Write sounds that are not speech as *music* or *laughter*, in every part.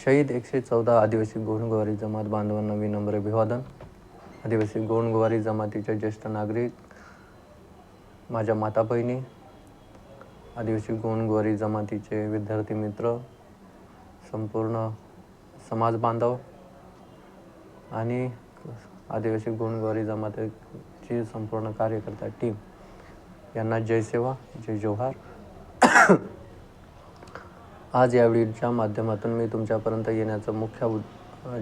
शहीद एकशे चौदा आदिवासी गोंडगोवारी जमात बांधवांना विनम्र अभिवादन. आदिवासी गोंडगोवारी जमातीचे ज्येष्ठ नागरिक माझ्या माता बहिणी आदिवासी गोंडगुवारी जमातीचे विद्यार्थी मित्र संपूर्ण समाज बांधव आणि आदिवासी गोंडगुवारी जमातीची संपूर्ण कार्यकर्ता टीम यांना जय सेवा जय जोहार. आज या व्हिडिओच्या माध्यमातून मी तुमच्यापर्यंत येण्याचं मुख्य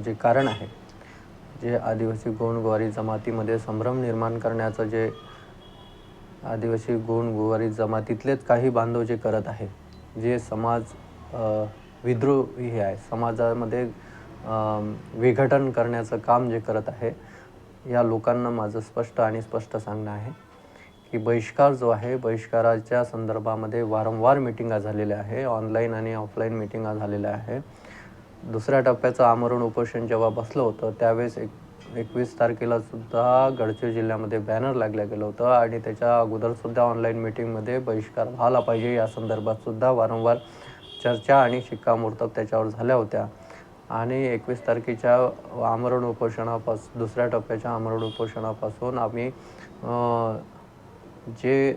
जे कारण आहे जे आदिवासी गोंडगोवारी जमातीमध्ये संभ्रम निर्माण करण्याचं जे आदिवासी गोंडगोवारी जमातीतलेच काही बांधव जे करत आहे जे समाज विद्रोही विद्रोही आहे समाजामध्ये विघटन करण्याचं काम जे करत आहे या लोकांना माझं स्पष्ट आणि स्पष्ट सांगणं आहे. की बहिष्कार जो आहे बहिष्काराच्या संदर्भामध्ये वारंवार मिटिंगा झालेल्या आहे. ऑनलाईन आणि ऑफलाईन मिटिंगा झालेल्या आहे. दुसऱ्या टप्प्याचं आमरण उपोषण जेव्हा बसलं होतं त्यावेळेस एक एकवीस तारखेला सुद्धा गडचिर जिल्ह्यामध्ये बॅनर लागलं गेलं होतं आणि त्याच्या अगोदर सुद्धा ऑनलाईन मिटिंगमध्ये बहिष्कार व्हायला पाहिजे या संदर्भात सुद्धा वारंवार चर्चा आणि शिक्कामोर्तब त्याच्यावर झाल्या होत्या. आणि एकवीस तारखेच्या आमरण उपोषणापासून दुसऱ्या टप्प्याच्या आमरण उपोषणापासून आम्ही जे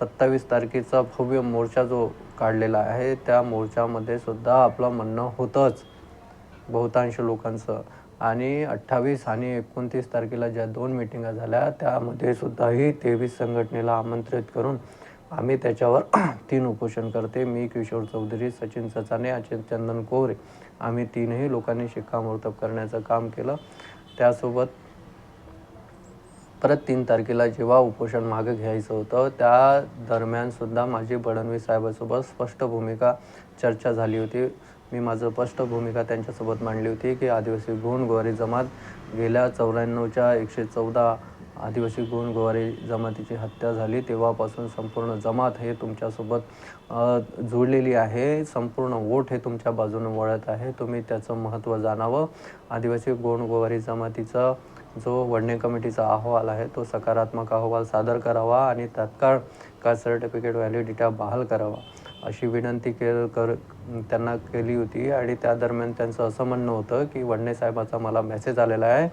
सत्तावीस तारखेचा भव्य मोर्चा जो काढलेला आहे त्या मोर्चामध्ये सुद्धा आपलं म्हणणं होतंच बहुतांश लोकांचं. आणि अठ्ठावीस आणि एकोणतीस तारखेला ज्या दोन मिटिंगा झाल्या त्यामध्ये सुद्धाही तेवीस संघटनेला आमंत्रित करून आम्ही त्याच्यावर *clears throat* तीन उपोषण करते. मी किशोर चौधरी सचिन सचाने अचित चंदन कोवरे आम्ही तीनही लोकांनी शिक्कामोर्तब करण्याचं काम केलं. त्यासोबत परत तीन तारखेला जेव्हा उपोषण मागं घ्यायचं होतं त्या दरम्यानसुद्धा माझी फडणवीस साहेबांसोबत स्पष्ट भूमिका चर्चा झाली होती. मी माझं स्पष्ट भूमिका त्यांच्यासोबत मांडली होती की आदिवासी गुण गोवारी जमात गेल्या चौऱ्याण्णवच्या एकशे चौदा आदिवासी गोंड गोवारी जमातीची हत्या झाली. तेव्हापासून संपूर्ण जमात हे तुमच्यासोबत जुळलेली आहे. संपूर्ण वोट हे तुमच्या बाजूने वळत आहे. तुम्ही त्याचं महत्त्व जाणावं. आदिवासी गोंड गोवारी जमातीचा जो वडणे कमिटीचा अहवाल आहे तो सकारात्मक अहवाल सादर करावा आणि तात्काळ कास्ट सर्टिफिकेट व्हॅलिडिटा बहाल करावा अशी विनंती के कर त्यांना केली होती. आणि त्या दरम्यान त्यांचं असं म्हणणं होतं की वडणे साहेबाचा मला मेसेज आलेला आहे.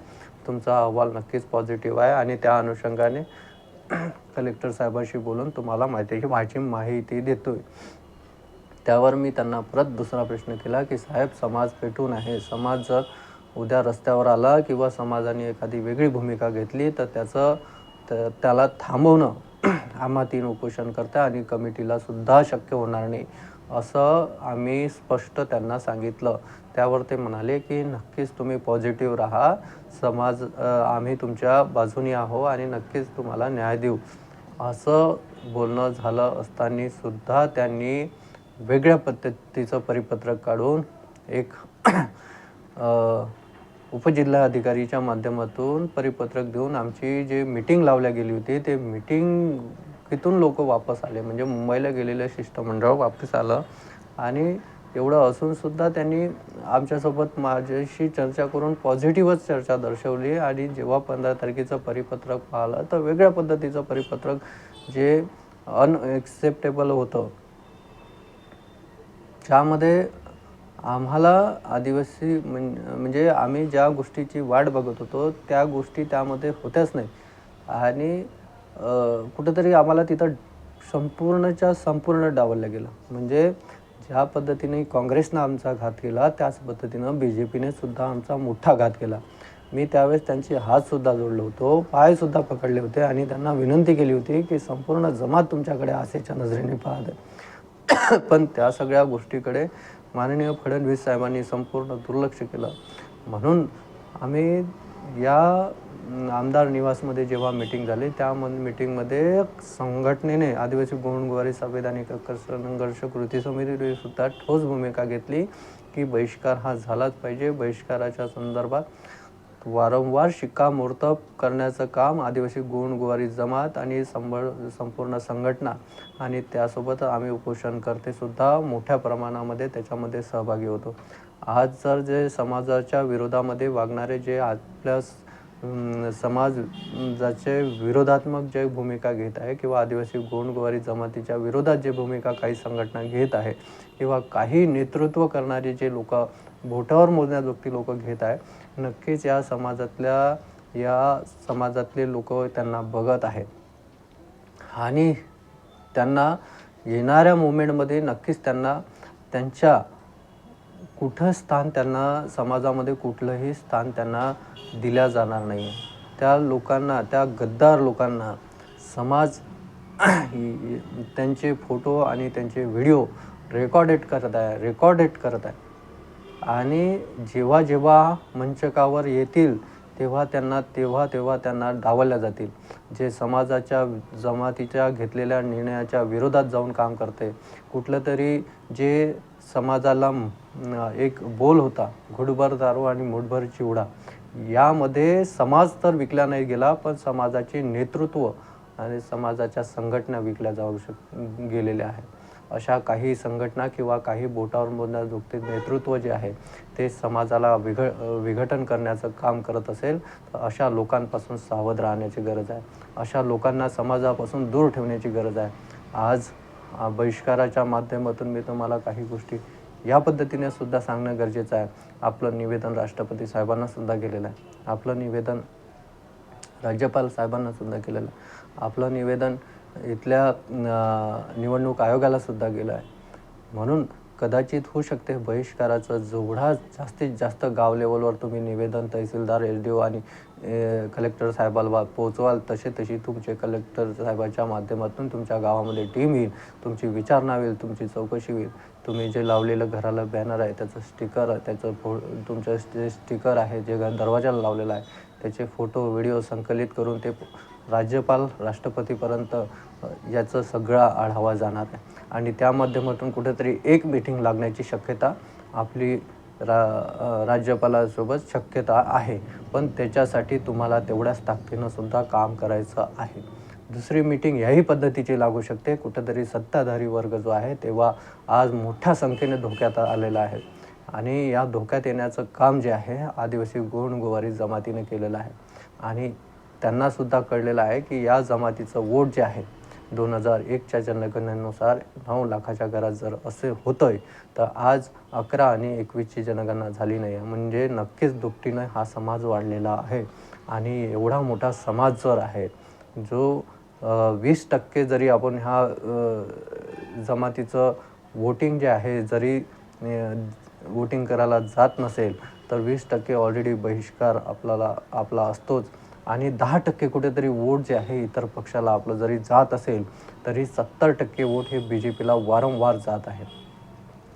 तुमचा अहवाल नक्कीच पॉझिटिव्ह आहे आणि त्या अनुषंगाने *clears throat* कलेक्टर साहेबांशी बोलून तुम्हाला माहिती माझी माहिती देतोय. त्यावर मी त्यांना परत दुसरा प्रश्न केला की साहेब समाज पेटून आहे. समाज जर उद्या रस्त्यावर आला किंवा समाजाने एखादी वेगळी भूमिका घेतली तर त्याचं त्या- त्याला थांबवणं *clears throat* आम्हा तीन उपोषण करता आणि कमिटीला सुद्धा शक्य होणार नाही. असं आम्ही स्पष्ट त्यांना सांगितलं. त्यावर ते म्हणाले की नक्कीच तुम्ही पॉझिटिव्ह राहा. समाज आम्ही तुमच्या बाजूनी आहो आणि नक्कीच तुम्हाला न्याय देऊ. असं बोलणं झालं असताना सुद्धा त्यांनी वेगळ्या पद्धतीचं परिपत्रक काढून एक उपजिल्हा उपजिल्हाधिकारीच्या माध्यमातून परिपत्रक देऊन आमची जे मीटिंग लावल्या गेली होती ते मीटिंग तिथून लोक वापस आले. म्हणजे मुंबईला गेलेलं शिष्टमंडळ वापस आलं आणि एवढं असून सुद्धा त्यांनी आमच्यासोबत माझ्याशी चर्चा करून पॉझिटिव्हच चर्चा दर्शवली आणि जेव्हा पंधरा तारखेचं परिपत्रक पाहिलं तर वेगळ्या पद्धतीचं परिपत्रक जे अनएक्सेप्टेबल होतं. ज्यामध्ये आम्हाला आदिवासी म्हणजे आम्ही ज्या गोष्टीची वाट बघत होतो त्या गोष्टी त्यामध्ये होत्याच नाही. आणि कुठंतरी आम्हाला तिथं संपूर्णच्या संपूर्ण डावललं गेलं. म्हणजे ज्या पद्धतीने काँग्रेसनं आमचा घात केला त्याच पद्धतीनं बी जे पीने सुद्धा आमचा मोठा घात केला. मी त्यावेळेस त्यांचे हातसुद्धा जोडलो होतो पायसुद्धा पकडले होते आणि त्यांना विनंती केली होती की संपूर्ण जमात तुमच्याकडे आसेच्या नजरेने पाहत. पण त्या सगळ्या गोष्टीकडे माननीय फडणवीस साहेबांनी संपूर्ण दुर्लक्ष केलं. म्हणून आम्ही या आमदार निवासमध्ये जेव्हा मिटिंग झाली त्या मिटिंगमध्ये संघटनेने आदिवासी गोंडगुवारी संविधानिक हक्क संघर्ष कृती समितीने सुद्धा ठोस भूमिका घेतली की बहिष्कार हा झालाच पाहिजे. बहिष्काराच्या संदर्भात वारंवार शिक्कामोर्तब करण्याचं काम आदिवासी गुणगुवारी जमात आणि संबळ संपूर्ण संघटना आणि त्यासोबत आम्ही उपोषणकर्ते सुद्धा मोठ्या प्रमाणामध्ये त्याच्यामध्ये सहभागी होतो. आज जर जे समाजाच्या विरोधामध्ये वागणारे जे आपल्या स- समाज विरोधात्मक जे भूमिका घेत आहे किंवा आदिवासी गोंडगोवारी जमातीच्या विरोधात जे भूमिका काही संघटना घेत आहे किंवा काही नेतृत्व करणारे जे लोक बोटावर मोजण्याजोगती लोक घेत आहे नक्कीच या समाजातल्या या समाजातले लोक त्यांना बघत आहेत. आणि त्यांना येणाऱ्या मुवमेंटमध्ये नक्कीच त्यांना त्यांच्या कुठं स्थान त्यांना समाजामध्ये कुठलंही स्थान त्यांना दिल्या जाणार नाही. त्या लोकांना त्या गद्दार लोकांना समाज *clears throat* त्यांचे फोटो आणि त्यांचे व्हिडिओ रेकॉर्डेड करत आहे रेकॉर्डेड करत आहे. आणि जेव्हा जेव्हा मंचकावर येतील तेव्हा त्यांना तेव्हा तेव्हा त्यांना डावलल्या जातील. जे समाजाच्या जमातीच्या घेतलेल्या निर्णयाच्या विरोधात जाऊन काम करते. कुठलं तरी जे समाजाला एक बोल होता घुटभर दारू आणि मुठभर चिवडा यामध्ये समाज तर विकला नाही गेला पण समाजाचे नेतृत्व आणि समाजाच्या संघटना विकल्या जाऊ शक गेलेल्या आहेत. अशा काही संघटना किंवा काही बोटावर मोजण्याजोगते नेतृत्व जे आहे ते समाजाला विघ विघटन करण्याचं काम करत असेल तर अशा लोकांपासून सावध राहण्याची गरज आहे. अशा लोकांना समाजापासून दूर ठेवण्याची गरज आहे. आज बहिष्काराच्या माध्यमातून मी तुम्हाला काही गोष्टी या पद्धतीने सुद्धा सांगणं गरजेचं आहे. आपलं निवेदन राष्ट्रपती साहेबांना सुद्धा केलेलं आहे. आपलं निवेदन राज्यपाल साहेबांना सुद्धा केलेलं आहे. आपलं निवेदन इथल्या निवडणूक आयोगाला सुद्धा गेलं आहे म्हणून कदाचित होऊ शकते बहिष्काराचं जेवढा जास्तीत जास्त गाव लेवलवर तुम्ही निवेदन तहसीलदार एस डी ओ आणि कलेक्टर साहेबाला पोचवाल तसे तशी तुमचे कलेक्टर साहेबाच्या माध्यमातून तुमच्या गावामध्ये टीम येईल तुमची विचारणा होईल तुमची चौकशी होईल. तुम्ही जे लावलेलं घराला बॅनर आहे त्याचं स्टिकर त्याचं फो तुमचं जे स्टिकर आहे जे दरवाजाला लावलेलं आहे त्याचे फोटो व्हिडिओ संकलित करून ते राज्यपाल राष्ट्रपतीपर्यंत याचा याचं सगळा आढावा जाणार आहे. आणि त्या माध्यमातून कुठेतरी एक मीटिंग लागण्याची शक्यता आपली रा राज्यपालासोबत शक्यता आहे. पण त्याच्यासाठी तुम्हाला तेवढ्याच ताकदीनं सुद्धा काम करायचं आहे. दुसरी मीटिंग याही पद्धतीची लागू शकते. कुठेतरी सत्ताधारी वर्ग जो आहे तेव्हा आज मोठ्या संख्येने धोक्यात आलेला आहे. आणि या धोक्यात येण्याचं काम जे आहे आदिवासी गोंडगोवारी जमातीने केलेलं आहे. आणि त्यांनासुद्धा कळलेलं आहे की या जमातीचं वोट जे आहे दोन हजार एकच्या जनगणनेनुसार नऊ लाखाच्या घरात जर असे होतंय तर आज अकरा आणि एकवीसची जनगणना झाली नाही. आहे म्हणजे नक्कीच दुपटीनं हा समाज वाढलेला आहे. आणि एवढा मोठा समाज जर आहे जो वीस टक्के जरी आपण ह्या जमातीचं वोटिंग जे आहे जरी वोटिंग करायला जात नसेल तर वीस टक्के ऑलरेडी बहिष्कार आपल्याला आपला असतोच. आणि दहा टक्के कुठेतरी वोट जे आहे इतर पक्षाला आपलं जरी जात असेल तरी सत्तर टक्के वोट हे बी जे पीला वारंवार जात आहे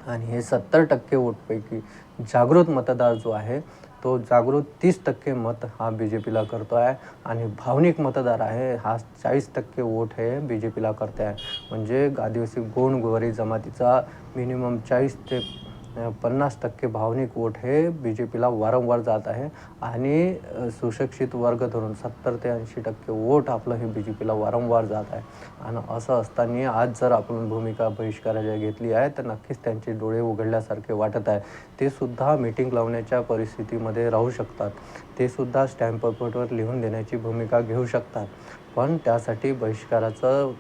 आणि हे सत्तर टक्के वोटपैकी जागृत मतदार जो आहे तो जागृत तीस टक्के मत हा बी जे पीला करतो आहे आणि भावनिक मतदार आहे हा चाळीस टक्के वोट हे बी जे पीला करते आहे म्हणजे आदिवासी गोंड गोवारी जमातीचा मिनिमम चाळीस ते पन्नास टक्के भावनिक वोट हे बी जे पीला वारंवार जात आहे. आणि सुशिक्षित वर्ग धरून सत्तर ते ऐंशी टक्के वोट आपलं हे बी जे पीला वारंवार जात आहे. आणि असं असताना आज जर आपण भूमिका बहिष्काराची घेतली आहे तर नक्कीच त्यांचे डोळे उघडल्यासारखे वाटत आहे. ते सुद्धा मीटिंग लावण्याच्या परिस्थितीमध्ये राहू शकतात. ते सुद्धा स्टॅम्प पेपरवर लिहून देण्याची भूमिका घेऊ शकतात. पण त्यासाठी बहिष्काराचं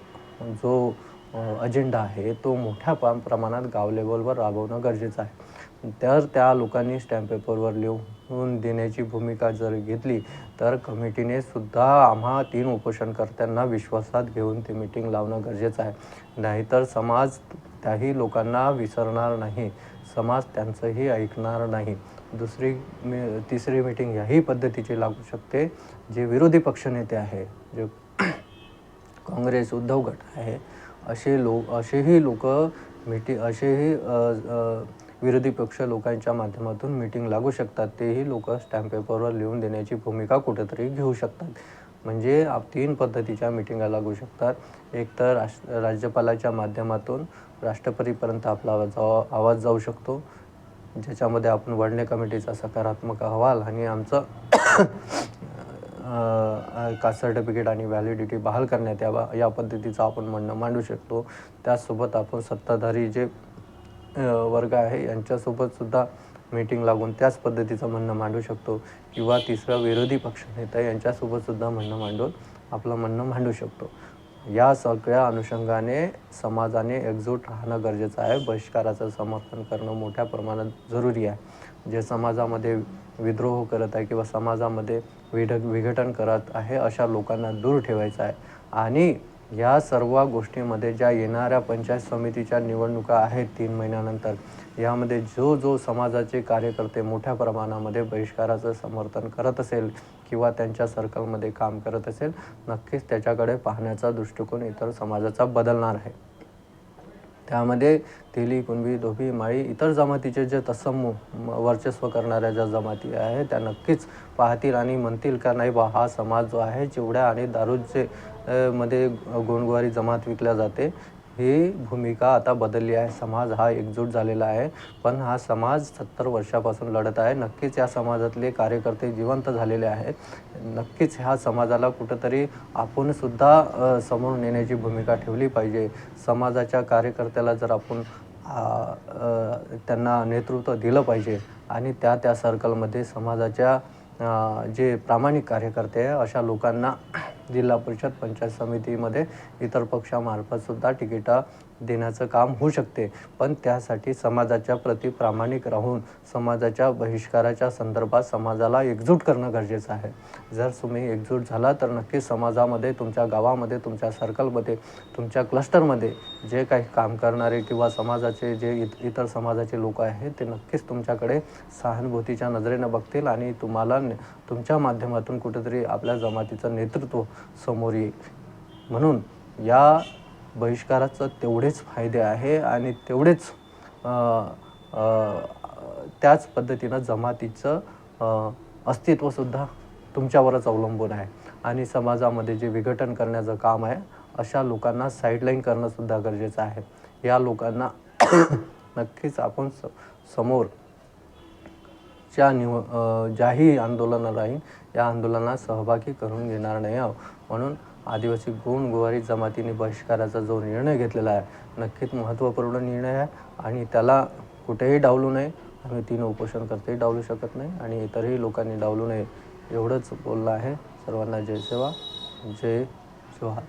जो अजेंडा आहे तो मोठ्या पा प्रमाणात गाव लेवलवर राबवणं गरजेचं आहे. तर त्या लोकांनी स्टॅम्प पेपरवर लिहून देण्याची भूमिका जर घेतली तर कमिटीने सुद्धा आम्हा तीन उपोषणकर्त्यांना विश्वासात घेऊन ते मीटिंग लावणं गरजेचं आहे. नाहीतर समाज त्याही लोकांना विसरणार नाही. समाज त्यांचंही ऐकणार नाही. दुसरी मी तिसरी मीटिंग याही पद्धतीची लागू शकते जे विरोधी पक्षनेते आहे जे *coughs* काँग्रेस उद्धव गट आहे असे लोक असेही लोक मिटिंग असेही विरोधी पक्ष लोकांच्या माध्यमातून मीटिंग लागू शकतात. तेही लोक स्टॅम्प पेपरवर लिहून देण्याची भूमिका कुठेतरी घेऊ शकतात. म्हणजे आप तीन पद्धतीच्या मिटिंगा लागू शकतात. एक तर राष्ट्र राज्यपालाच्या माध्यमातून राष्ट्रपतीपर्यंत आपला आवाज आवाज जाऊ शकतो. ज्याच्यामध्ये आपण वडणे कमिटीचा सकारात्मक अहवाल आणि आमचं कास्ट सर्टिफिकेट आणि व्हॅलिडिटी बहाल करण्यात यावा या पद्धतीचं आपण म्हणणं मांडू शकतो. त्याचसोबत आपण सत्ताधारी जे वर्ग आहे यांच्यासोबत सुद्धा मीटिंग लागून त्याच पद्धतीचं म्हणणं मांडू शकतो. किंवा तिसरा विरोधी पक्षनेता यांच्यासोबत सुद्धा म्हणणं मांडून आपलं म्हणणं मांडू शकतो. या सगळ्या अनुषंगाने समाजाने एकजूट राहणं गरजेचं आहे. बहिष्काराचं समर्थन करणं मोठ्या प्रमाणात जरुरी आहे. जे समाजामध्ये विद्रोह करत आहे किंवा समाजामध्ये विघ विघटन करत आहे अशा लोकांना दूर ठेवायचं आहे. आणि या सर्व गोष्टीमध्ये ज्या येणाऱ्या पंचायत समितीच्या निवडणुका आहेत तीन महिन्यानंतर यामध्ये जो जो समाजाचे कार्यकर्ते मोठ्या प्रमाणामध्ये बहिष्काराचं समर्थन करत असेल किंवा त्यांच्या सर्कलमध्ये काम करत असेल नक्कीच त्याच्याकडे पाहण्याचा दृष्टिकोन इतर समाजाचा बदलणार आहे. त्यामध्ये तेली कुणबी धोबी माळी इतर जमातीचे जे तत्सम वर्चस्व करणाऱ्या ज्या जमाती आहे त्या नक्कीच पाहतील आणि म्हणतील का नाही बा हा समाज जो आहे चिवड्या आणि दारूचे मध्ये गुणगुवारी जमात विकल्या जाते. ही भूमिका आता बदलली आहे. समाज हा एकजूट झालेला आहे. पण हा समाज सत्तर वर्षापासून लढत आहे. नक्कीच या समाजातले कार्यकर्ते जिवंत झालेले आहेत. नक्कीच ह्या समाजाला कुठंतरी आपणसुद्धा समोर नेण्याची भूमिका ठेवली पाहिजे. समाजाच्या कार्यकर्त्याला जर आपण त्यांना नेतृत्व दिलं पाहिजे आणि त्या त्या सर्कलमध्ये समाजाच्या जे प्रामाणिक कार्यकर्ते आहे अशा लोकांना जिल्हा परिषद पंचायत समितीमध्ये इतर पक्षामार्फत सुद्धा तिकीटं देण्याचं काम होऊ शकते. पण त्यासाठी समाजाच्या प्रति प्रामाणिक राहून समाजाच्या बहिष्काराच्या संदर्भात समाजाला एकजूट करणं गरजेचं आहे. जर तुम्ही एकजूट झाला तर नक्कीच समाजामध्ये तुमच्या गावामध्ये तुमच्या सर्कलमध्ये तुमच्या क्लस्टरमध्ये जे काही काम करणारे किंवा समाजाचे जे इत इतर समाजाचे लोक आहेत ते नक्कीच तुमच्याकडे सहानुभूतीच्या नजरेनं बघतील आणि तुम्हाला तुमच्या माध्यमातून कुठेतरी आपल्या जमातीचं नेतृत्व समोर येईल. म्हणून या बहिष्काराचं तेवढेच फायदे आहे आणि तेवढेच त्याच पद्धतीनं जमातीचं अस्तित्वसुद्धा तुमच्यावरच अवलंबून आहे. आणि समाजामध्ये जे विघटन करण्याचं काम आहे अशा लोकांना साईडलाईन करणंसुद्धा गरजेचं आहे. या लोकांना *coughs* नक्कीच आपण स समोर च्या निव ज्याही आंदोलनं राहील या आंदोलनात सहभागी करून घेणार नाही आहोत. म्हणून आदिवासी गोंड गुवारी जमातीने बहिष्काराचा जो निर्णय घेतलेला आहे नक्कीच महत्त्वपूर्ण निर्णय आहे आणि त्याला कुठेही डावलू नये. आम्ही तीन उपोषणकर्तेही डावलू शकत नाही आणि इतरही लोकांनी डावलू नये एवढंच बोललं आहे. सर्वांना जय सेवा. जय जोहार